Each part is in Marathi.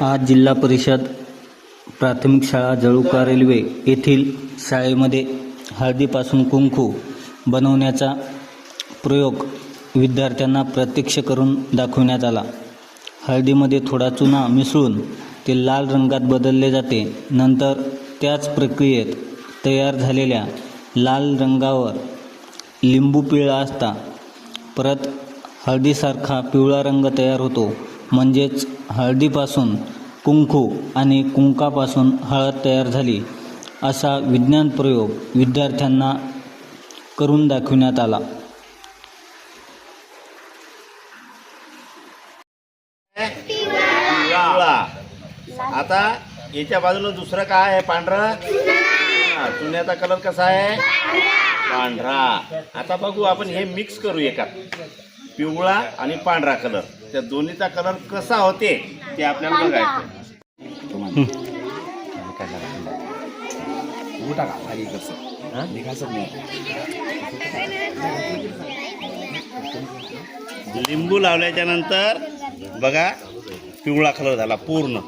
आज जिल्हा परिषद प्राथमिक शाळा जळुका रेल्वे येथील शाळेमध्ये हळदीपासून कुंकू बनवण्याचा प्रयोग विद्यार्थ्यांना प्रत्यक्ष करून दाखवण्यात आला. हळदीमध्ये थोडा चुना मिसळून ते लाल रंगात बदलले जाते. नंतर त्याच प्रक्रियेत तयार झालेल्या लाल रंगावर लिंबू पिळला असता. परत हळदीसारखा पिवळा रंग तयार होतो. म्हणजेच हळदीपासून कुंकू आणि कुंकापासून हळद तयार झाली. असा विज्ञान प्रयोग विद्यार्थ्यांना करून दाखविण्यात आला. आता याच्या बाजूला दुसरं काय आहे? पांढरं? चुन्याचा कलर कसा आहे? पांढरा. आता बघू आपण हे मिक्स करू एकात. पिवळा आणि पांढरा कलर. त्या दोन्हीचा कलर कसा होते ते आपल्याला बघायचं लिंबू लावल्याच्या नंतर बघा पिवळा कलर झाला पूर्ण.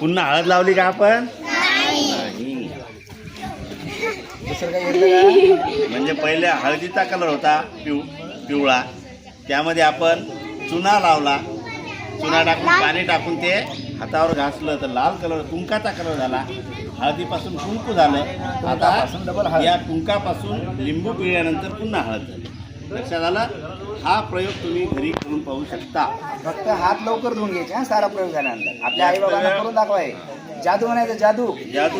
पुन्हा हळद लावली का आपण? नाही. म्हणजे पहिले हळदीचा कलर होता पिव पिवळा. त्यामध्ये आपण चुना लावला. चुना टाकून पाणी टाकून ते हातावर घासलं तर लाल कलर कुंकाचा कलर झाला. हळदीपासून कुंकू झालं. आता या कुंकापासून लिंबू पिळल्यानंतर पुन्हा हळद झाली. लक्षात आलं? हा प्रयोग तुम्ही घरी करून पाहू शकता. फक्त हात लवकर धुवून घ्यायचे हा सारा प्रयोग झाल्यानंतर. आपल्या आई बाबांना करून दाखवाय. जादू म्हणायचं जादू. जादू